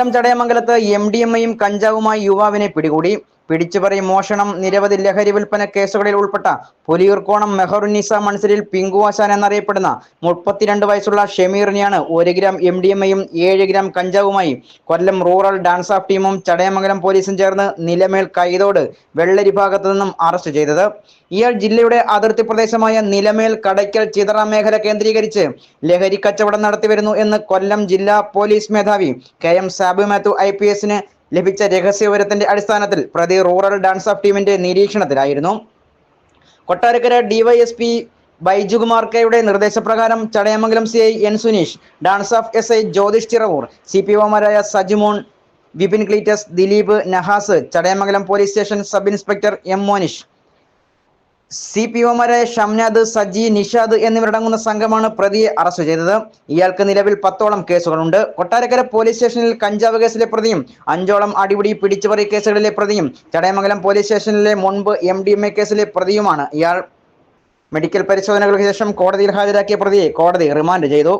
കൊല്ലം ചടയമംഗലത്ത് M D M കഞ്ചാവുമായി യുവാവിനെ പിടികൂടി. പിടിച്ചുപറി മോഷണം നിരവധി ലഹരി വിൽപ്പന കേസുകളിൽ ഉൾപ്പെട്ട പുലിയൂർക്കോണം മെഹറുന്നീസ മൺസരിൽ പിങ്കുവാശാൻ എന്നറിയപ്പെടുന്ന മുപ്പത്തിരണ്ട് വയസ്സുള്ള ഷമീറിനെയാണ് ഒരു ഗ്രാം എം ഡി എം എയും ഏഴ് ഗ്രാം കഞ്ചാവുമായി കൊല്ലം റൂറൽ ഡാൻസ് ഓഫ് ടീമും ചടയമംഗലം പോലീസും ചേർന്ന് നിലമേൽ കൈതോട് വെള്ളരി ഭാഗത്തു നിന്നും അറസ്റ്റ് ചെയ്തത്. ഇയാൾ ജില്ലയുടെ അതിർത്തി പ്രദേശമായ നിലമേൽ കടയ്ക്കൽ ചിതറ മേഖല കേന്ദ്രീകരിച്ച് ലഹരി കച്ചവടം നടത്തിവരുന്നു എന്ന് കൊല്ലം ജില്ലാ പോലീസ് മേധാവി K M Sabu Mathew I P എസിന് ലഭിച്ച രഹസ്യവിവരത്തിന്റെ അടിസ്ഥാനത്തിൽ പ്രതി റൂറൽ ഡാൻസ് ഓഫ് ടീമിന്റെ നിരീക്ഷണത്തിലായിരുന്നു. കൊട്ടാരക്കര ഡിവൈഎസ്പി ബൈജുകുമാർ കെയുടെ നിർദ്ദേശപ്രകാരം Chadayamangalam C I N Suneesh dance of S I Jyothish Chiravoor C P ഒമാരായ Sajimon Vipin Cleetus Dileep Nahas Chadayamangalam police station sub inspector M Monish C P ഒമാരായ Shamnad Saji Nishad എന്നിവരടങ്ങുന്ന സംഘമാണ് പ്രതിയെ arrest ചെയ്തത്. ഇയാൾക്ക് നിലവിൽ പത്തോളം കേസുകളുണ്ട്. കൊട്ടാരക്കര പോലീസ് സ്റ്റേഷനിൽ കഞ്ചാവ് കേസിലെ പ്രതിയും അഞ്ചോളം അടിപിടി പിടിച്ചുപറി കേസുകളിലെ പ്രതിയും ചടയമംഗലം പോലീസ് സ്റ്റേഷനിലെ മുൻപ് എം ഡി എം എ കേസിലെ പ്രതിയുമാണ്. ഇയാൾ മെഡിക്കൽ പരിശോധനകൾക്ക് ശേഷം കോടതിയിൽ ഹാജരാക്കിയ പ്രതിയെ കോടതി റിമാൻഡ് ചെയ്തു.